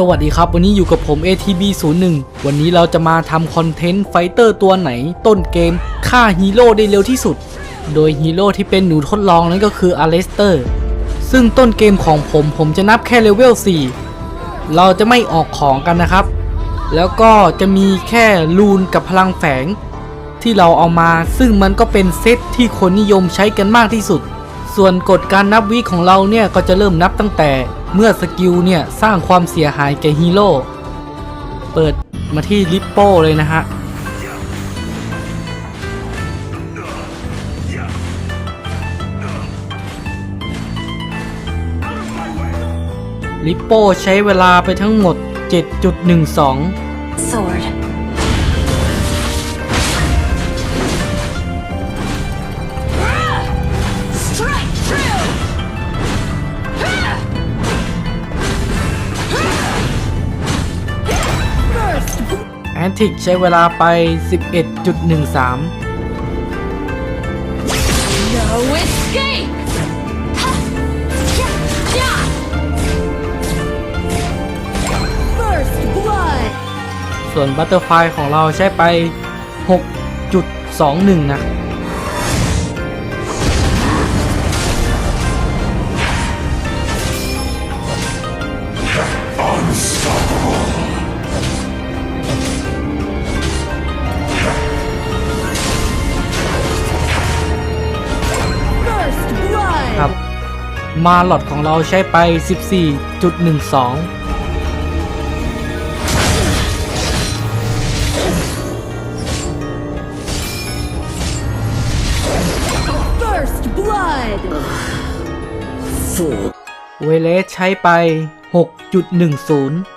สวัสดีครับวันนี้อยู่กับผม ATB01 วันนี้เราจะมาทำคอนเทนต์ไฟเตอร์ตัวไหน ต้นเกมฆ่าฮีโร่ได้เร็วที่สุด โดยฮีโร่ที่เป็นหนูทดลองนั้นก็คืออาเลสเตอร์ซึ่งต้นเกมของผมผมจะนับแค่เลเวล 4 เราจะไม่ออกของกันนะครับ แล้วก็จะมีแค่ลูนกับพลังแฝง ที่เราเอามาซึ่งมันก็เป็นเซตที่คนนิยมใช้กันมากที่สุด ส่วนกฎการนับวิของเราเนี่ยก็จะเริ่มนับตั้งแต่ เมื่อสกิลเนี่ย สร้างความเสียหายแก่ฮีโร่เปิดมาที่ลิปโป้เลยนะฮะ ลิปโป้ใช้เวลาไปทั้งหมด 7.12 Sword. นติกใช้เวลาไป 11.13 No escape! Ha! Ya! Ya! First blood! ส่วนบัตเตอร์ไฟของเราใช้ไป 6.21 นะ มาหลอดของเราใช้ไป 14.12 First blood! เวเลสใช้ไป 6.10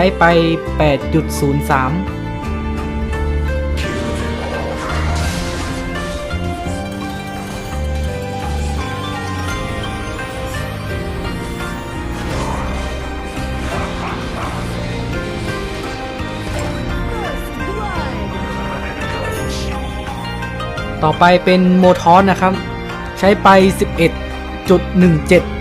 ช้ไป 8.03ต่อไปเป็นโมทอนนะครับ ใช้ไป 11.17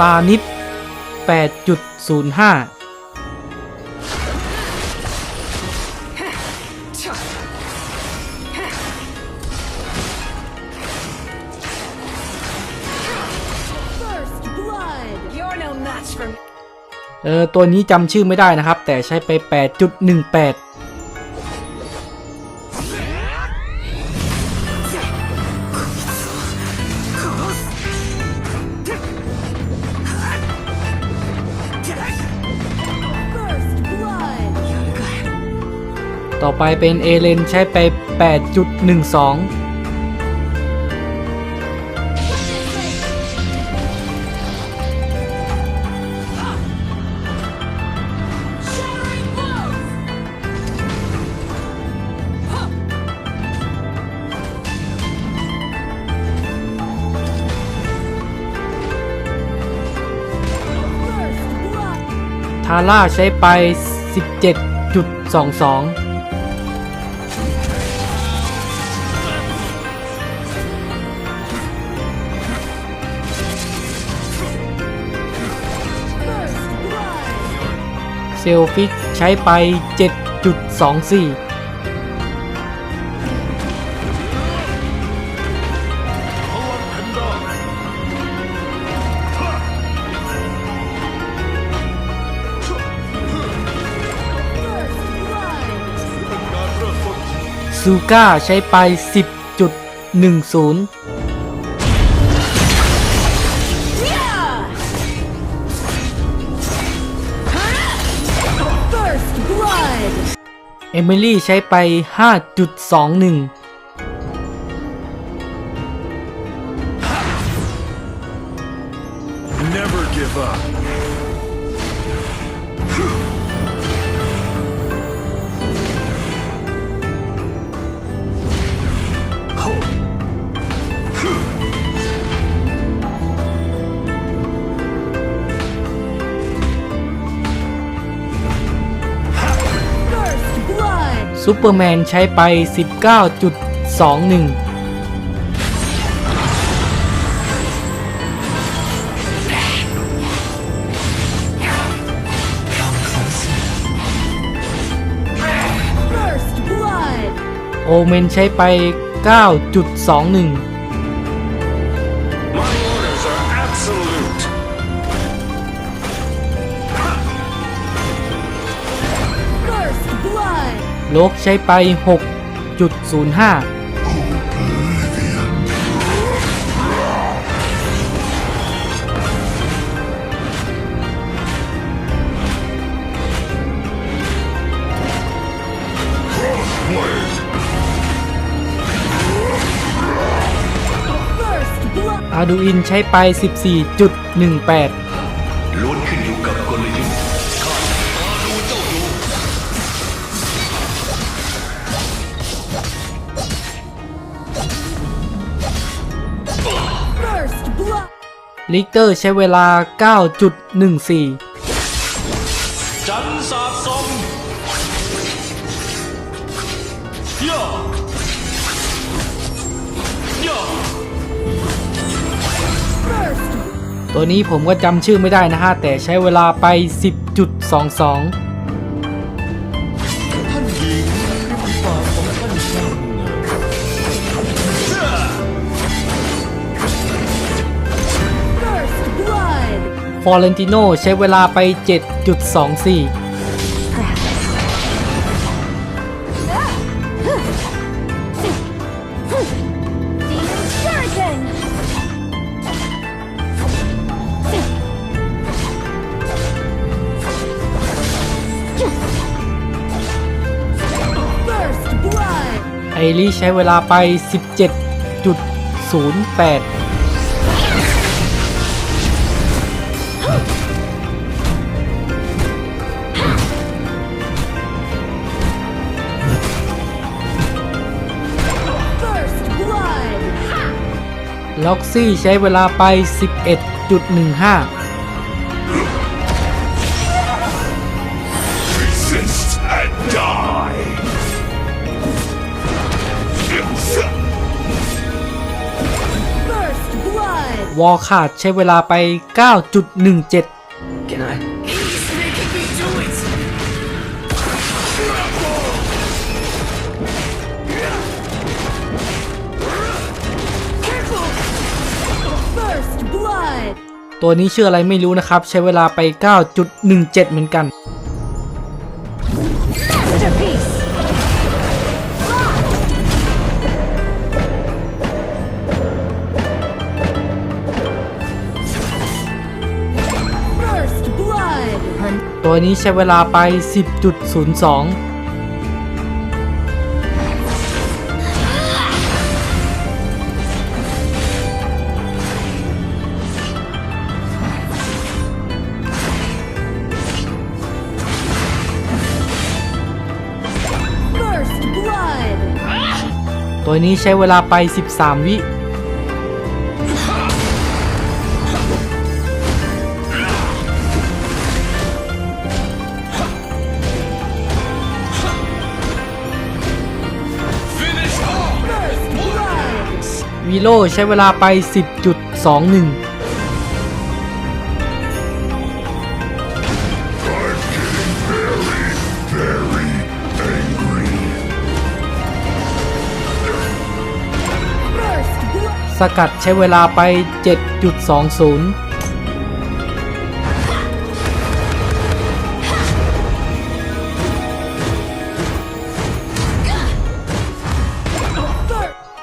ตาร์นิด 8.05 First blood! You're no match for me. เออตัวนี้จำชื่อไม่ได้นะครับ แต่ใช้ไป 8.18 ต่อไปเป็นเอเลนใช้ไป 8.12ทาร่าใช้ไป 17.22 ซลฟิกใช้ไป 7.24ซูก้าใช้ไป 10.10 เอมิลี่ใช้ไป 5.21 ซูเปอร์แมนใช้ไป 19.21 First blood. โอเมนใช้ไป 9.21 โลกใช้ไป 6.05 First blood. อาดูอินใช้ไป 14.18ล้วนขึ้น ลิกเตอร์ใช้เวลา 9.14 จันสาบสมย่อย่อ First. ตัวนี้ผมก็จำชื่อไม่ได้นะฮะ แต่ใช้เวลาไป 10.22 อเรนติโนใช้เวลาไป 7.24 Demon Shuriken. First blood. ไอรีใช้เวลาไป 17.08 ล็อกซี่ใช้เวลาไป 11.15 Resist and die. First blood. วอลขาดใช้เวลาไป 9.17 ตัวนี้ชื่ออะไรไม่รู้นะครับ ใช้เวลาไป 9.17 เหมือนกัน ตัวนี้ใช้เวลาไป 10.02 ตัวนี้ใช้เวลาไป 13 วิวีโลใช้เวลาไป 10.21 สกัดใช้เวลาไป 7.20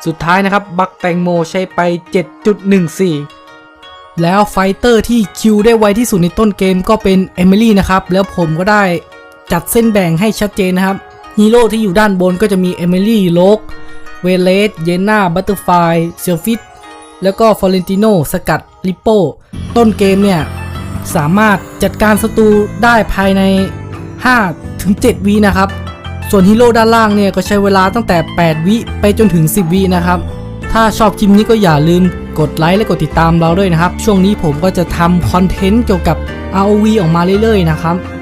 สุดท้ายนะครับ บักแตงโมใช้ไป 7.14 แล้วไฟเตอร์ที่คิวได้ไวที่สุดในต้นเกมก็เป็นเอมิลี่นะครับ แล้วผมก็ได้จัดเส้นแบ่งให้ชัดเจนนะครับฮีโร่ที่อยู่ด้านบนก็จะมีเอมิลี่โลก เวเลสเยน่าบัตเตอร์ไฟเซลฟิตแล้วก็ฟอเรนติโนสกัดลิปโป้ต้นเกมเนี่ย สามารถจัดการศัตรูได้ภายใน 5 ถึง 7 วินะครับ ส่วนฮีโร่ด้านล่างเนี่ย ก็ใช้เวลาตั้งแต่ 8 วิไปจนถึง 10 วินะครับ ถ้าชอบคลิปนี้ก็อย่าลืมกดไลค์และกดติดตามเราด้วยนะครับ ช่วงนี้ผมก็จะทำคอนเทนต์เกี่ยวกับ ROV ออกมาเรื่อยๆนะครับ